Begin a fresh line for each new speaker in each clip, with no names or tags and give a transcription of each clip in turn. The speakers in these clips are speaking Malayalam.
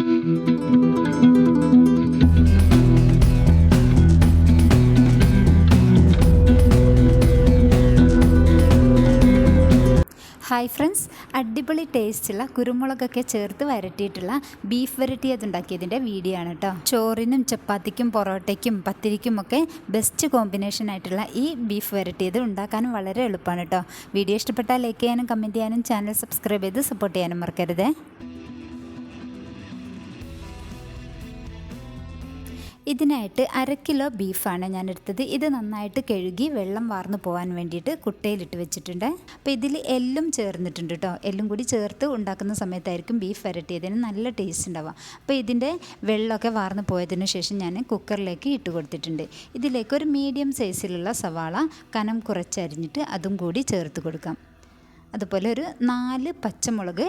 ഹായ് ഫ്രണ്ട്സ് അടിപൊളി ടേസ്റ്റുള്ള കുരുമുളകൊക്കെ ചേർത്ത് വരട്ടിയിട്ടുള്ള ബീഫ് വരട്ടി അതുണ്ടാക്കിയതിന്റെ വീഡിയോ ആണ് കേട്ടോ ചോറിനും ചപ്പാത്തിക്കും പൊറോട്ടയ്ക്കും പത്തിരിക്കും ഒക്കെ ബെസ്റ്റ് കോമ്പിനേഷൻ ആയിട്ടുള്ള ഈ ബീഫ് വരട്ടിയത് ഉണ്ടാക്കാനും വളരെ എളുപ്പമാണ് കേട്ടോ വീഡിയോ ഇഷ്ടപ്പെട്ടാൽ ലൈക്ക് ചെയ്യാനും കമന്റ് ചെയ്യാനും ചാനൽ സബ്സ്ക്രൈബ് ചെയ്ത് സപ്പോർട്ട് ചെയ്യാനും മറക്കരുതേ. ഇതിനായിട്ട് അര കിലോ ബീഫാണ് ഞാൻ എടുത്തത് ഇത് നന്നായിട്ട് കഴുകി വെള്ളം വാർന്നു പോകാൻ വേണ്ടിയിട്ട് കുട്ടയിലിട്ട് വെച്ചിട്ടുണ്ട്. അപ്പോൾ ഇതിൽ എല്ലും ചേർന്നിട്ടുണ്ട് കേട്ടോ എല്ലും കൂടി ചേർത്ത് ഉണ്ടാക്കുന്ന സമയത്തായിരിക്കും ബീഫ് വരട്ടിയതിന് നല്ല ടേസ്റ്റ് ഉണ്ടാവുക. അപ്പോൾ ഇതിന്റെ വെള്ളമൊക്കെ വാർന്നു പോയതിന് ശേഷം ഞാൻ കുക്കറിലേക്ക് ഇട്ട് കൊടുത്തിട്ടുണ്ട്. ഇതിലേക്ക് ഒരു മീഡിയം സൈസിലുള്ള സവാള കനം കുറച്ചരിഞ്ഞിട്ട് അതും കൂടി ചേർത്ത് കൊടുക്കാം. അതുപോലെ ഒരു നാല് പച്ചമുളക്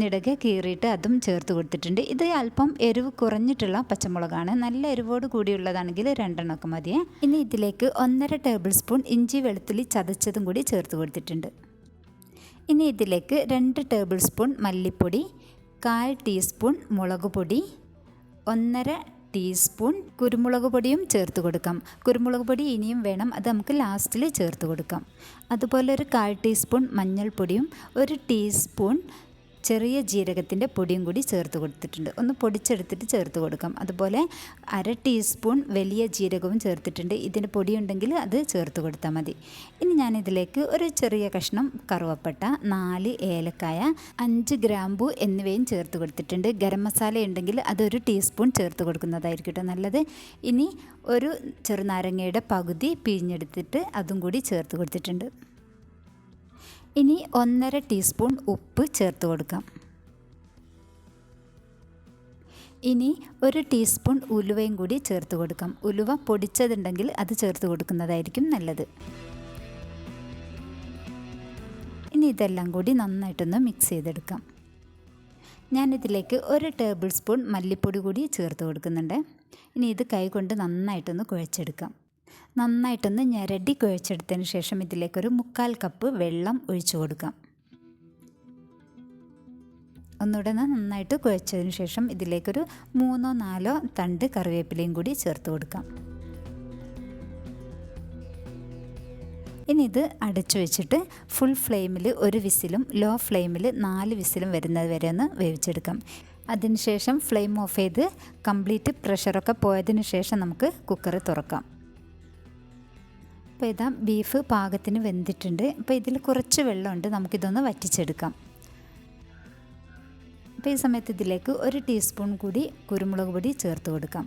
നിടകെ കീറിയിട്ട് അതും ചേർത്ത് കൊടുത്തിട്ടുണ്ട്. ഇത് അല്പം എരിവ് കുറഞ്ഞിട്ടുള്ള പച്ചമുളകാണ്. നല്ല എരിവോട് കൂടിയുള്ളതാണെങ്കിൽ രണ്ടെണ്ണമൊക്കെ മതിയേ. ഇനി ഇതിലേക്ക് ഒന്നര ടേബിൾ സ്പൂൺ ഇഞ്ചി വെളുത്തുള്ളി ചതച്ചതും കൂടി ചേർത്ത് കൊടുത്തിട്ടുണ്ട്. ഇനി ഇതിലേക്ക് രണ്ട് ടേബിൾ സ്പൂൺ മല്ലിപ്പൊടി കാൽ ടീസ്പൂൺ മുളക് പൊടി ഒന്നര ടീസ്പൂൺ കുരുമുളക് പൊടിയും ചേർത്ത് കൊടുക്കാം. കുരുമുളക് പൊടി ഇനിയും വേണം. അത് നമുക്ക് ലാസ്റ്റിൽ ചേർത്ത് കൊടുക്കാം. അതുപോലെ ഒരു കാൽ ടീസ്പൂൺ മഞ്ഞൾപ്പൊടിയും ഒരു ടീസ്പൂൺ ചെറിയ ജീരകത്തിന്റെ പൊടിയും കൂടി ചേർത്ത് കൊടുത്തിട്ടുണ്ട്. ഒന്ന് പൊടിച്ചെടുത്തിട്ട് ചേർത്ത് കൊടുക്കാം. അതുപോലെ അര ടീസ്പൂൺ വലിയ ജീരകവും ചേർത്തിട്ടുണ്ട്. ഇതിന്റെ പൊടിയുണ്ടെങ്കിൽ അത് ചേർത്ത് കൊടുത്താൽ മതി. ഇനി ഞാനിതിലേക്ക് ഒരു ചെറിയ കഷ്ണം കറുവപ്പട്ട നാല് ഏലക്കായ അഞ്ച് ഗ്രാമ്പു എന്നിവയും ചേർത്ത് കൊടുത്തിട്ടുണ്ട്. ഗരം മസാല ഉണ്ടെങ്കിൽ അതൊരു ടീസ്പൂൺ ചേർത്ത് കൊടുക്കുന്നതായിരിക്കും കേട്ടോ നല്ലത്. ഇനി ഒരു ചെറുനാരങ്ങയുടെ പകുതി പിഴിഞ്ഞെടുത്തിട്ട് അതും കൂടി ചേർത്ത് കൊടുത്തിട്ടുണ്ട്. ഇനി ഒന്നര ടീസ്പൂൺ ഉപ്പ് ചേർത്ത് കൊടുക്കാം. ഇനി ഒരു ടീസ്പൂൺ ഉലുവയും കൂടി ചേർത്ത് കൊടുക്കാം. ഉലുവ പൊടിച്ചതുണ്ടെങ്കിൽ അത് ചേർത്ത് കൊടുക്കുന്നതായിരിക്കും നല്ലത്. ഇനി ഇതെല്ലാം കൂടി നന്നായിട്ടൊന്ന് മിക്സ് ചെയ്തെടുക്കാം. ഞാനിതിലേക്ക് ഒരു ടേബിൾ സ്പൂൺ മല്ലിപ്പൊടി കൂടി ചേർത്ത് കൊടുക്കുന്നുണ്ട്. ഇനി ഇത് കൈകൊണ്ട് നന്നായിട്ടൊന്ന് കുഴച്ചെടുക്കാം. നന്നായിട്ടൊന്ന് ഞരടി കുഴച്ചെടുത്തതിന് ശേഷം ഇതിലേക്കൊരു മുക്കാൽ കപ്പ് വെള്ളം ഒഴിച്ചു കൊടുക്കാം. ഒന്നുകൂടെ നന്നായിട്ട് കുഴച്ചതിന് ശേഷം ഇതിലേക്കൊരു മൂന്നോ നാലോ തണ്ട് കറിവേപ്പിലയും കൂടി ചേർത്ത് കൊടുക്കാം. ഇനി ഇത് അടച്ചു വെച്ചിട്ട് ഫുൾ ഫ്ലെയിമിൽ ഒരു വിസിലും ലോ ഫ്ലെയിമിൽ നാല് വിസിലും വരുന്നത് വരെ ഒന്ന് വേവിച്ചെടുക്കാം. അതിനുശേഷം ഫ്ലെയിം ഓഫ് ചെയ്ത് കംപ്ലീറ്റ് പ്രഷറൊക്കെ പോയതിന് ശേഷം നമുക്ക് കുക്കർ തുറക്കാം. അപ്പോൾ ഇതാ ബീഫ് പാകത്തിന് വെന്തിട്ടുണ്ട്. അപ്പോൾ ഇതിൽ കുറച്ച് വെള്ളമുണ്ട്. നമുക്കിതൊന്ന് വറ്റിച്ചെടുക്കാം. അപ്പോൾ ഈ സമയത്ത് ഇതിലേക്ക് ഒരു ടീസ്പൂൺ കൂടി കുരുമുളക് പൊടി ചേർത്ത് കൊടുക്കാം.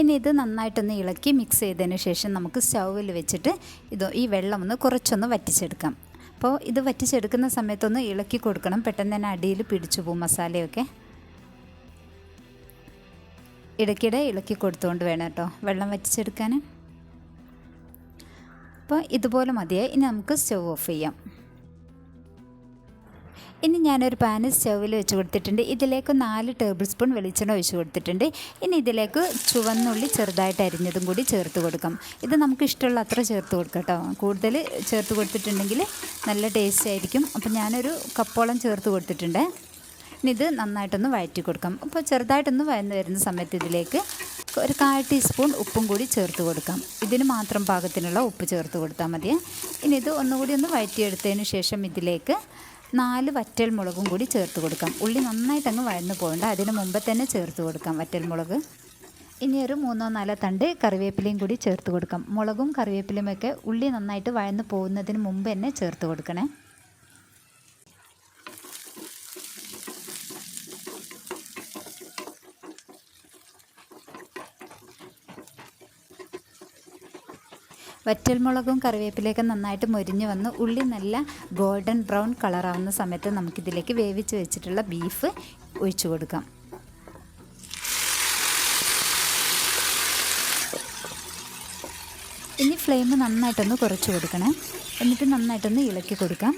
ഇനി ഇത് നന്നായിട്ടൊന്ന് ഇളക്കി മിക്സ് ചെയ്തതിന് ശേഷം നമുക്ക് സ്റ്റൗവിൽ വെച്ചിട്ട് ഇത് ഈ വെള്ളം ഒന്ന് കുറച്ചൊന്ന് വറ്റിച്ചെടുക്കാം. അപ്പോൾ ഇത് വറ്റിച്ചെടുക്കുന്ന സമയത്തൊന്ന് ഇളക്കി കൊടുക്കണം. പെട്ടെന്ന് തന്നെ അടിയിൽ പിടിച്ചു പോകും മസാലയൊക്കെ. ഇടയ്ക്കിടെ ഇളക്കി കൊടുത്തുകൊണ്ട് വേണം കേട്ടോ വെള്ളം വറ്റിച്ചെടുക്കാൻ അപ്പോൾ ഇതുപോലെ മതിയായി. ഇനി നമുക്ക് സ്റ്റവ് ഓഫ് ചെയ്യാം. ഇനി ഞാനൊരു പാന് സ്റ്റൗവിൽ വെച്ച് കൊടുത്തിട്ടുണ്ട്. ഇതിലേക്ക് നാല് ടേബിൾ സ്പൂൺ വെളിച്ചെണ്ണ ഒഴിച്ച് കൊടുത്തിട്ടുണ്ട്. ഇനി ഇതിലേക്ക് ചുവന്നുള്ളി ചെറുതായിട്ട് അരിഞ്ഞതും കൂടി ചേർത്ത് കൊടുക്കാം. ഇത് നമുക്ക് ഇഷ്ടമുള്ള അത്ര ചേർത്ത് കൊടുക്കാം കേട്ടോ. കൂടുതൽ ചേർത്ത് കൊടുത്തിട്ടുണ്ടെങ്കിൽ നല്ല ടേസ്റ്റ് ആയിരിക്കും. അപ്പോൾ ഞാനൊരു കപ്പോളം ചേർത്ത് കൊടുത്തിട്ടുണ്ട്. ഇനി ഇത് നന്നായിട്ടൊന്ന് വഴറ്റി കൊടുക്കാം. അപ്പോൾ ചെറുതായിട്ടൊന്ന് വഴന്ന് വരുന്ന സമയത്ത് ഇതിലേക്ക് ഒരു കാൽ ടീസ്പൂൺ ഉപ്പും കൂടി ചേർത്ത് കൊടുക്കാം. ഇതിന് മാത്രം പാകത്തിനുള്ള ഉപ്പ് ചേർത്ത് കൊടുത്താൽ മതി. ഇനി ഇത് ഒന്നുകൂടി ഒന്ന് വഴറ്റിയെടുത്തതിന് ശേഷം ഇതിലേക്ക് നാല് വറ്റൽ മുളകും കൂടി ചേർത്ത് കൊടുക്കാം. ഉള്ളി നന്നായിട്ട് അങ്ങ് വഴന്ന് പോകണ്ട. അതിന് മുമ്പ് തന്നെ ചേർത്ത് കൊടുക്കാം വറ്റൽ മുളക്. ഇനി ഒരു മൂന്നോ നാലോ തണ്ട് കറിവേപ്പിലയും കൂടി ചേർത്ത് കൊടുക്കാം. മുളകും കറിവേപ്പിലയും ഒക്കെ ഉള്ളി നന്നായിട്ട് വഴന്ന് പോകുന്നതിന് മുമ്പ് തന്നെ ചേർത്ത് കൊടുക്കണേ. വറ്റൽമുളകും കറിവേപ്പിലയൊക്കെ നന്നായിട്ട് മൊരിഞ്ഞ് വന്ന് ഉള്ളി നല്ല ഗോൾഡൻ ബ്രൗൺ കളറാവുന്ന സമയത്ത് നമുക്കിതിലേക്ക് വേവിച്ച് വെച്ചിട്ടുള്ള ബീഫ് ഒഴിച്ചു കൊടുക്കാം. ഇനി ഫ്ലെയിം നന്നായിട്ടൊന്ന് കുറച്ച് കൊടുക്കണേ. എന്നിട്ട് നന്നായിട്ടൊന്ന് ഇളക്കി കൊടുക്കാം.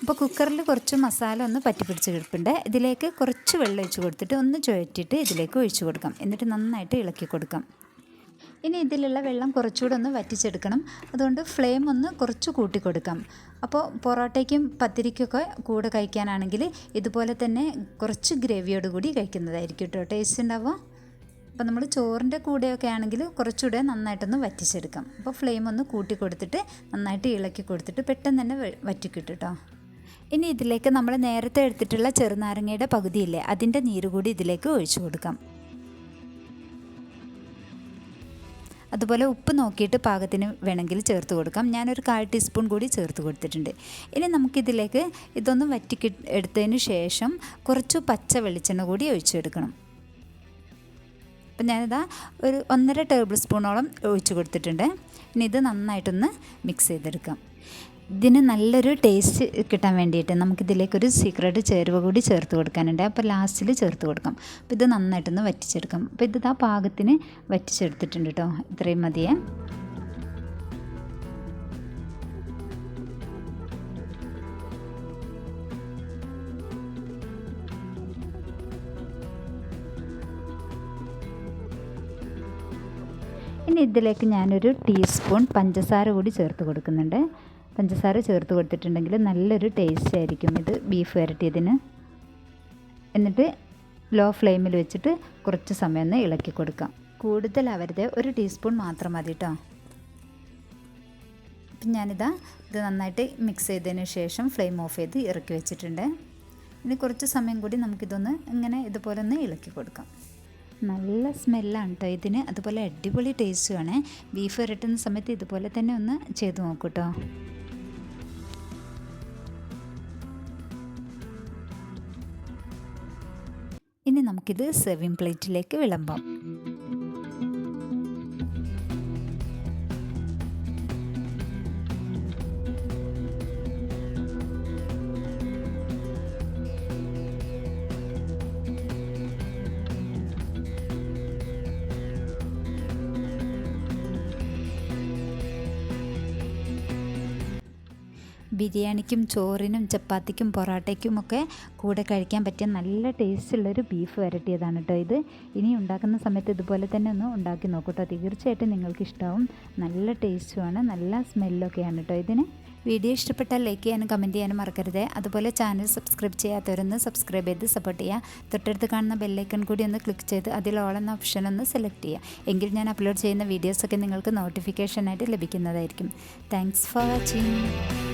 അപ്പോൾ കുക്കറിൽ കുറച്ച് മസാല ഒന്ന് പറ്റിപ്പിടിച്ച് കിടപ്പുണ്ട്. ഇതിലേക്ക് കുറച്ച് വെള്ളം ഒഴിച്ച് കൊടുത്തിട്ട് ഒന്ന് ചുഴറ്റിയിട്ട് ഇതിലേക്ക് ഒഴിച്ച് കൊടുക്കാം. എന്നിട്ട് നന്നായിട്ട് ഇളക്കി കൊടുക്കാം. ഇനി ഇതിലുള്ള വെള്ളം കുറച്ചുകൂടെ ഒന്ന് വറ്റിച്ചെടുക്കണം. അതുകൊണ്ട് ഫ്ലെയിം ഒന്ന് കുറച്ച് കൂട്ടി കൊടുക്കാം അപ്പോൾ പൊറോട്ടയ്ക്കും പത്തിരിക്കൊക്കെ കൂടെ കഴിക്കാനാണെങ്കിൽ ഇതുപോലെ തന്നെ കുറച്ച് ഗ്രേവിയോട് കൂടി കഴിക്കുന്നതായിരിക്കും കേട്ടോ. ടേസ്റ്റ് ഉണ്ടാവുക. അപ്പോൾ നമ്മൾ ചോറിന്റെ കൂടെയൊക്കെ ആണെങ്കിൽ കുറച്ചുകൂടെ നന്നായിട്ടൊന്ന് വറ്റിച്ചെടുക്കാം. അപ്പോൾ ഫ്ലെയിം ഒന്ന് കൂട്ടി കൊടുത്തിട്ട് നന്നായിട്ട് ഇളക്കി കൊടുത്തിട്ട് പെട്ടെന്ന് തന്നെ വറ്റിക്കിട്ടും കേട്ടോ. ഇനി ഇതിലേക്ക് നമ്മൾ നേരത്തെ എടുത്തിട്ടുള്ള ചെറുനാരങ്ങയുടെ പകുതിയില്ലേ അതിന്റെ നീര് കൂടി ഇതിലേക്ക് ഒഴിച്ചു കൊടുക്കാം. അതുപോലെ ഉപ്പ് നോക്കിയിട്ട് പാകത്തിന് വേണമെങ്കിൽ ചേർത്ത് കൊടുക്കാം. ഞാനൊരു കാൽ ടീസ്പൂൺ കൂടി ചേർത്ത് കൊടുത്തിട്ടുണ്ട്. ഇനി നമുക്കിതിലേക്ക് ഇതൊന്ന് വറ്റിക്കി എടുത്തതിന് ശേഷം കുറച്ച് പച്ച വെളിച്ചെണ്ണ കൂടി ഒഴിച്ചെടുക്കണം. അപ്പം ഞാനിതാ ഒരു ഒന്നര ടേബിൾ സ്പൂണോളം ഒഴിച്ച് കൊടുത്തിട്ടുണ്ട്. ഇനി ഇത് നന്നായിട്ടൊന്ന് മിക്സ് ചെയ്തെടുക്കാം. ഇതിന് നല്ലൊരു ടേസ്റ്റ് കിട്ടാൻ വേണ്ടിയിട്ട് നമുക്കിതിലേക്കൊരു സീക്രട്ട് ചേരുവ കൂടി ചേർത്ത് കൊടുക്കാനുണ്ട്. അപ്പോൾ ലാസ്റ്റിൽ ചേർത്ത് കൊടുക്കാം. അപ്പോൾ ഇത് നന്നായിട്ടൊന്ന് വറ്റിച്ചെടുക്കാം. അപ്പോൾ ഇത് ആ പാകത്തിന് വറ്റിച്ചെടുത്തിട്ടുണ്ട് കേട്ടോ ഇത്രയും മതിയേ. ഇനി ഇതിലേക്ക് ഞാനൊരു ടീസ്പൂൺ പഞ്ചസാര കൂടി ചേർത്ത് കൊടുക്കുന്നുണ്ട്. പഞ്ചസാര ചേർത്ത് കൊടുത്തിട്ടുണ്ടെങ്കിൽ നല്ലൊരു ടേസ്റ്റ് ആയിരിക്കും ഇത് ബീഫ് വരട്ടിയതിന്. എന്നിട്ട് ലോ ഫ്ലെയിമിൽ വെച്ചിട്ട് കുറച്ച് സമയം ഒന്ന് ഇളക്കി കൊടുക്കാം. കൂടുതൽ കൂടുതലാവരുത് ഒരു ടീസ്പൂൺ മാത്രം മതി കേട്ടോ അപ്പം ഞാനിതാ ഇത് നന്നായിട്ട് മിക്സ് ചെയ്തതിന് ശേഷം ഫ്ലെയിം ഓഫ് ചെയ്ത് ഇറക്കി വെച്ചിട്ടുണ്ട്. ഇനി കുറച്ച് സമയം കൂടി നമുക്കിതൊന്ന് ഇങ്ങനെ ഇതുപോലെ ഒന്ന് ഇളക്കി കൊടുക്കാം. നല്ല സ്മെല്ലാണ് കേട്ടോ ഇതിന്. അതുപോലെ അടിപൊളി ടേസ്റ്റുമാണ് ബീഫ് ഇരട്ടുന്ന സമയത്ത് ഇതുപോലെ തന്നെ ഒന്ന് ചെയ്ത് നോക്കൂ കേട്ടോ നമുക്കിത് സെർവിങ് പ്ലേറ്റിലേക്ക് വിളമ്പാം. ബിരിയാണിക്കും ചോറിനും ചപ്പാത്തിക്കും പൊറോട്ടയ്ക്കും ഒക്കെ കൂടെ കഴിക്കാൻ പറ്റിയ നല്ല ടേസ്റ്റുള്ളൊരു ബീഫ് വരട്ടിയതാണ് കേട്ടോ ഇത്. ഇനി ഉണ്ടാക്കുന്ന സമയത്ത് ഇതുപോലെ തന്നെ ഒന്ന് ഉണ്ടാക്കി നോക്കൂ കേട്ടോ തീർച്ചയായിട്ടും നിങ്ങൾക്ക് ഇഷ്ടമാവും നല്ല ടേസ്റ്റുമാണ് നല്ല സ്മെല്ലൊക്കെയാണ് കേട്ടോ ഇതിന്. വീഡിയോ ഇഷ്ടപ്പെട്ടാൽ ലൈക്ക് ചെയ്യാനും കമന്റ് ചെയ്യാനും മറക്കരുത്. അതുപോലെ ചാനൽ സബ്സ്ക്രൈബ് ചെയ്യാത്തവരൊന്ന് സബ്സ്ക്രൈബ് ചെയ്ത് സപ്പോർട്ട് ചെയ്യുക തൊട്ടടുത്ത് കാണുന്ന ബെല്ലൈക്കൺ കൂടി ഒന്ന് ക്ലിക്ക് ചെയ്ത് അതിൽ ഓൾ എന്ന ഓപ്ഷൻ ഒന്ന് സെലക്ട് ചെയ്യുക എങ്കിൽ ഞാൻ അപ്ലോഡ് ചെയ്യുന്ന വീഡിയോസൊക്കെ നിങ്ങൾക്ക് നോട്ടിഫിക്കേഷനായിട്ട് ലഭിക്കുന്നതായിരിക്കും. Thanks for watching